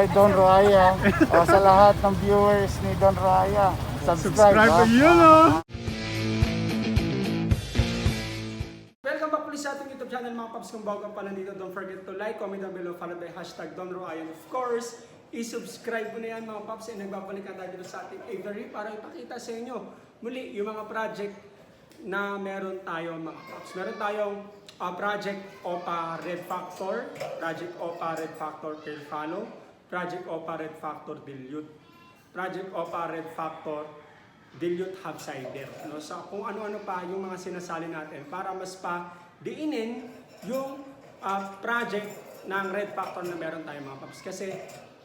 Hi Don Raya. o sa lahat ng viewers ni Don Raya, subscribe. Subscribe ha? yun, oh. Welcome back ulit sa ating YouTube channel mga paps. Kung bago ka pa nandito, don't forget to like, comment down below, follow by hashtag Don Roy. And of course, i-subscribe mo na yan mga paps. And nagbabalik na tayo dito sa ating Avery para ipakita sa inyo muli yung mga project na meron tayo mga paps. Meron tayong uh, project OPA Red Factor, project OPA Red Factor Tail Follow, project OPA Red Factor Dilute, project OPA Red Factor dilute half cider. No? So kung ano-ano pa yung mga sinasali natin para mas pa diinin yung ah, project ng Red Factor na meron tayo mga paps. Kasi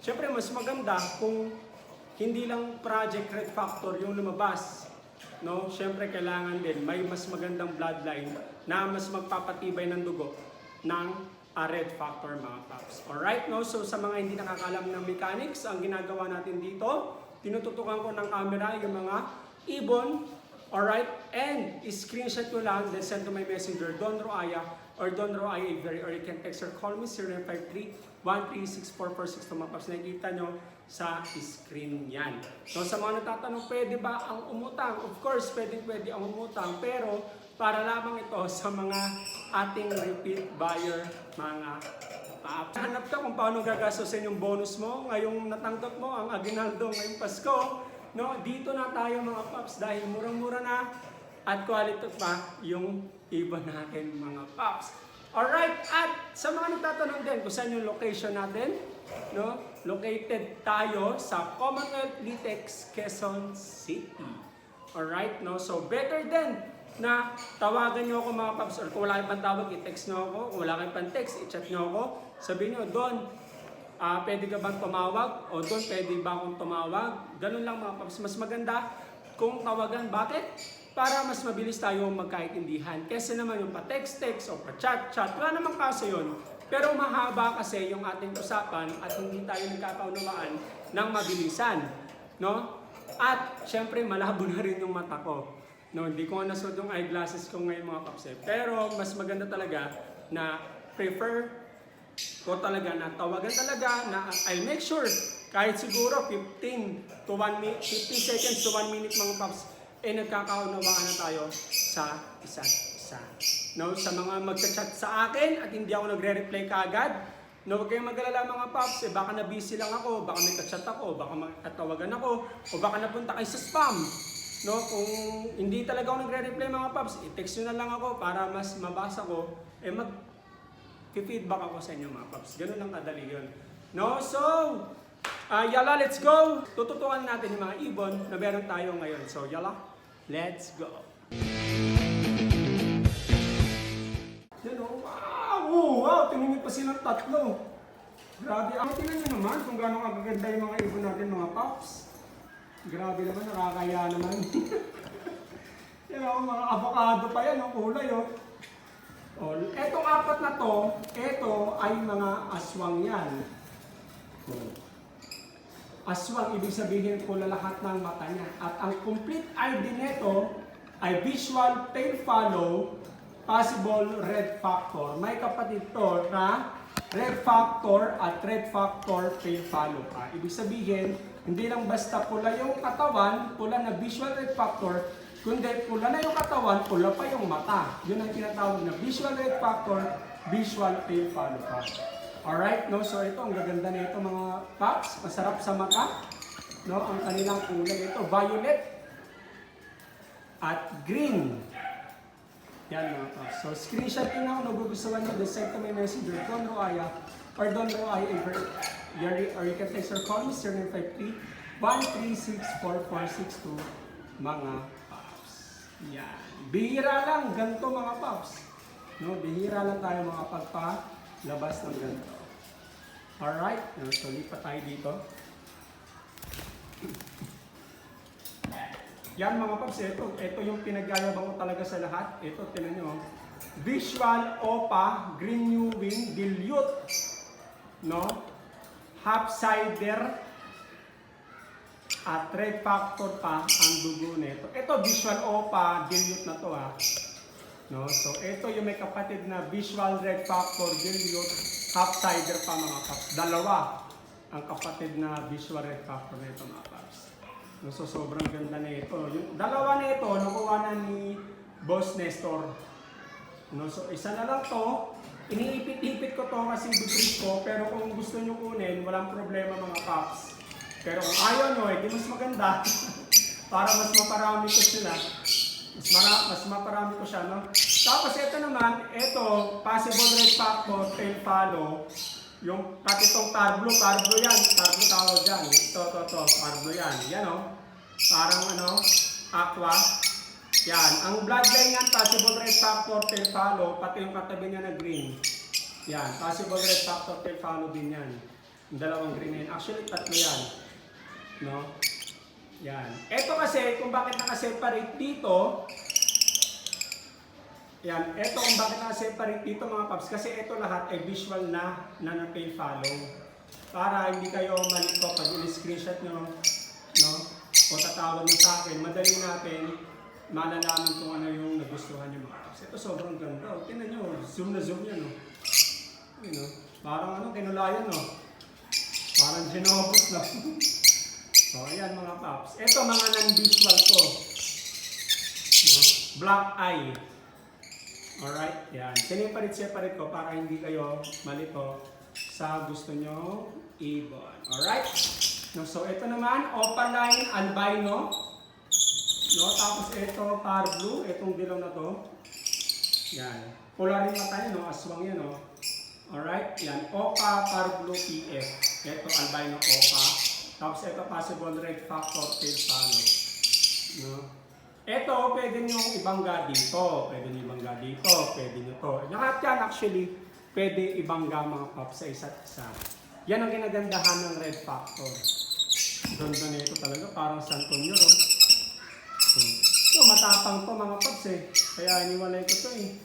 syempre mas maganda kung hindi lang project Red Factor yung lumabas. No, syempre kailangan din may mas magandang bloodline na mas magpapatibay ng dugo ng ah, Red Factor mga paps. Alright, no? So sa mga hindi nakakalam ng mechanics, ang ginagawa natin dito, tinututukan ko ng camera yung mga ibon, alright, and screenshot ko lang, then send to my messenger, Don Roaya, or Don Roaya Avery, or can text or call me 0953-1364462 mga paps. Nakikita nyo sa screen yan. So sa mga nagtatanong, pwede ba ang umutang? Of course, pwede pwede ang umutang, pero para lamang ito sa mga ating repeat buyer, mga paps. Hanap ka kung paano gagastusin yung bonus mo, ngayong natanggap mo ang aginaldo ngayong Pasko. No, dito na tayo mga paps dahil murang-mura na at quality pa yung iba natin mga paps. Alright, at sa mga nagtatanong din kung saan yung location natin, no? Located tayo sa Commonwealth Litex, Quezon City. Alright, no? So better din na tawagan nyo ako mga paps or kung wala kayong pantawag, i-text nyo ako. Kung wala kayong pan-text, i-chat nyo ako. Sabihin nyo, Don, ah pwede ka bang tumawag? O Don, pwede ba akong tumawag? Ganun lang mga paps. Mas maganda kung tawagan. Bakit? Para mas mabilis tayo magkaintindihan. Kasi naman yung pa-text-text o pa-chat-chat, wala namang kaso yun. Pero mahaba kasi yung ating usapan at hindi tayo nagkakaunawaan ng mabilisan. No? At syempre malabo na rin yung mata ko. No, hindi ko nga nasuot yung eyeglasses ko ngayon mga paps eh. Pero mas maganda talaga na prefer ko talaga na tawagan talaga na I'll make sure kahit siguro 15 to 1 minute, 15 seconds to 1 minute mga paps eh nagkakaunawaan na tayo sa isa't isa. No, sa mga magchat-chat sa akin at hindi ako nagre-reply kaagad, no, huwag kayong mag-alala mga paps, eh, baka na-busy lang ako, baka may chat ako, baka magtatawagan ako, o baka napunta kayo sa spam. No, kung hindi talaga ako nagre-reply mga paps, i-text nyo na lang ako para mas mabasa ko, eh mag feedback ako sa inyo mga paps. Ganun lang kadali yun. No, so, ah yala, let's go! Tututukan natin yung mga ibon na meron tayo ngayon. So, yala, let's go! Yan oh, wow! Oh, wow! Tingnan pa silang tatlo. Grabe. Ang tingnan nyo naman kung gaano kagaganda yung mga ibon natin mga paps. Grabe naman, nakakaya naman. yan oh, mga avocado pa yan, oh, kulay oh. Oh, etong apat na to, ito ay mga aswang yan. Aswang, ibig sabihin pula lahat ng mata niya. At ang complete ID nito ay visual tail follow, possible red factor. May kapatid to na red factor at red factor tail follow. Ibig sabihin, hindi lang basta pula yung katawan, pula na visual red factor, kundi pula na yung katawan, pula pa yung mata. Yun ang tinatawag na visual red factor, visual follow ka. Alright, no? So ito, ang gaganda na ito mga paps. Masarap sa mata. No? Ang kanilang kulay ito, violet at green. Yan mga paps. So screenshot nyo na kung nagugustuhan nyo. Then send to my messenger, Don Roaya or Don Roaya ever. Or you can text or call me 0953 1364462 mga paps. Yan. Bihira lang, ganito mga paps. No, bihira lang tayo mga pagpalabas ng ganito. Alright, no, so lipat tayo dito. Yan mga paps, ito, ito yung pinagyayabang ko talaga sa lahat. Ito, tinan nyo. Visual Opa Green New Wing Dilute. No? Half cider at red factor pa ang dugo nito. Ito visual opa dilute na to ha. No? So ito yung may kapatid na visual red factor dilute half cider pa mga paps. Dalawa ang kapatid na visual red factor na ito mga paps. No, So sobrang ganda na ito. Yung dalawa na ito, nakuha na ni Boss Nestor. No, so isa na lang to. Iniipit-ipit ko to kasi bibrit ko. Pero kung gusto nyo kunin, walang problema mga paps. Pero kung ayaw nyo, eh, mas maganda. Para mas maparami ko sila. Mas, mara, mas maparami ko siya, no? Tapos ito naman, ito, possible red factor, tail follow. Yung pati itong tarblo, tarblo yan. Tarblo tawag dyan. Ito, ito, ito, tarblo yan. Yan, oh. Parang ano, aqua. Yan. Ang bloodline yan, possible red factor, tail follow, pati yung katabi niya na green. Yan. Possible red factor, tail follow din yan. Yung dalawang green yan. Actually, tatlo yan. No? Yan. Ito kasi, kung bakit nakaseparate dito, yan, ito kung bakit nakaseparate dito mga paps, kasi ito lahat ay visual na na na-pay follow. Para hindi kayo malito pag in-screenshot nyo, no? O tatawag nyo sa akin, madali natin malalaman kung ano yung nagustuhan nyo mga paps. Ito sobrang ganda. O, tingnan nyo, zoom na zoom yan, no? Ayun, no? Parang ano, kinulayan, no? Parang ginobos, no? So, ayan mga paps. Ito mga non-visual to. No? Black eye. Alright, yan. Siniparit-separate ko para hindi kayo malito sa gusto nyo ibon. Alright? No, so, ito naman, opaline albino. No, tapos ito, par blue. Itong dilaw na to. Yan. Pula rin mata yan, no? Aswang yan, no? Alright, yan. Opa par blue PF. Ito, albino opa. Tapos ito, possible red factor tail follow. No? Ito, pwede nyo ibangga dito. Pwede nyo ibangga dito. Pwede nyo to. Lahat yan, actually, pwede ibangga mga paps sa isa't isa. Yan ang ginagandahan ng red factor. Ganda na ito talaga, parang San Antonio, no? Ito, matapang to mga paps eh. Kaya iniwalay ko to eh.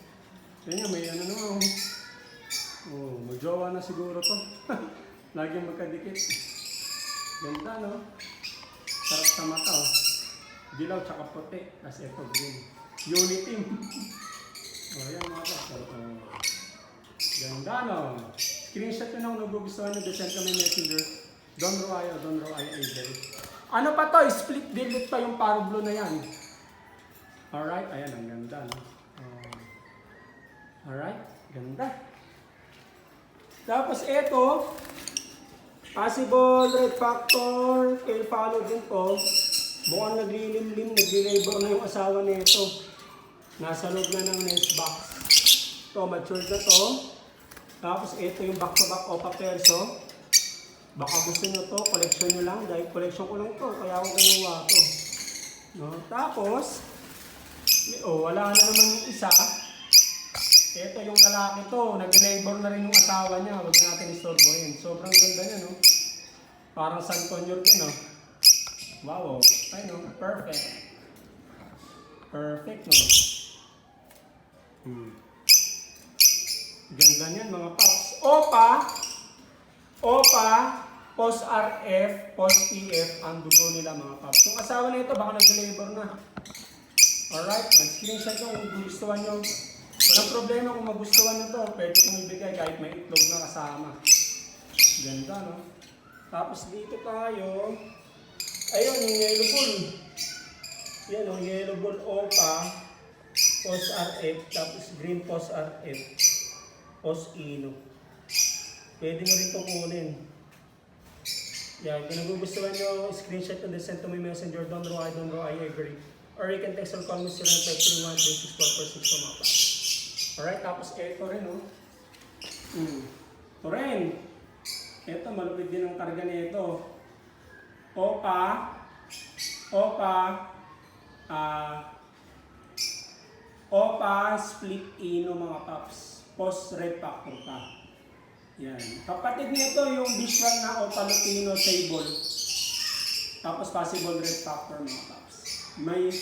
Yan, may ano naman. Oh, magjowa na siguro to. Laging magkadikit. Ganda, no? Sarap sa mata, oh. Dilaw tsaka puti. Tapos ito, green. Unity. oh, yan mga paps. Oh. Ganda, no? Screenshot nyo na kung nagugustuhan nyo. Send kami messenger. Don Roayo, Don Roayo Angel. Ano pa to? Split delete pa yung Paro Blue na yan. Alright, ayan, ang ganda, no? Oh. Alright, ganda. Tapos ito, possible red factor, tail follow din to. Mukhang naglilimlim, nagli-labor na yung asawa nito. Nasa loob na ng nest box. Ito, matured na to. Tapos ito yung back-to-back opa perso. Baka gusto nyo to, collection nyo lang. Dahil collection ko lang to, kaya ako kinuha to. No? Tapos, oh, wala na naman yung isa. Ito yung lalaki to, nag-labor na rin yung asawa niya. Huwag na natin istorbohin. Sobrang ganda niya, no? Parang San Tonyor din, no? Wow, oh. ay no, perfect. Perfect, no? Hmm. Ganda niyan, mga paps. Opa, Opa, post RF, post PF, ang dugo nila mga paps. Yung asawa nito, baka nag-labor na. Alright, screenshot nyo kung gustuhan nyo. Walang problema kung magustuhan nyo to. Pwede kong ibigay kahit may itlog na kasama. Ganda, no? Tapos dito tayo. Ayun, yung yellow bull. Yan, yung yellow bull opa. Post RF, tapos green post RF. Post ino. Pwede nyo rin ito kunin. Yan, kung nagugustuhan nyo, screenshot and send to my messenger, don't I don't know, I agree. Or you can text or call me 0931 36446 sa mapa. Alright, tapos ito rin, oh. Hmm. Ito rin. Ito, malupit din ang karga nito. Opa, Opa, ah, Opa, split ino mga paps. Post red factor pa. Yan. Kapatid nito yung visual na Opa Lutino Sable. Tapos possible red factor mga paps. May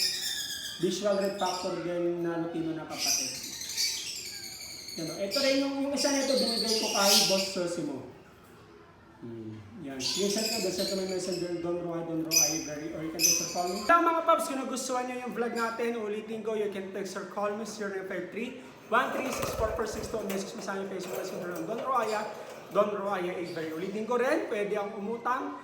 visual red factor din na Lutino na kapatid. Yan. Ito rin yung, yung isa nito binigay ko kay Boss Sosimo. Hmm. Yan. Yung sa ka, sa kami messenger, Don Roy, Don Roy, very, or you can or call me. Lang mga paps, kung nagustuhan nyo yung vlog natin, ulitin ko, you can text or call me, 0953 1364462 message mo sa aming Facebook Messenger ng Don Roaya. Don Roaya Avery. Ulitin ko rin, pwede ang umutang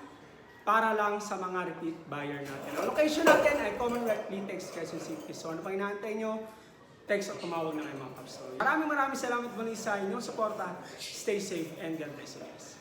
para lang sa mga repeat buyer natin. Ang location natin ay Commonwealth Lintex, Quezon City. So ano pang inaantay nyo? Text o tumawag na kayo mga kaps. Maraming maraming salamat muli sa inyong suporta. Stay safe and God bless you guys.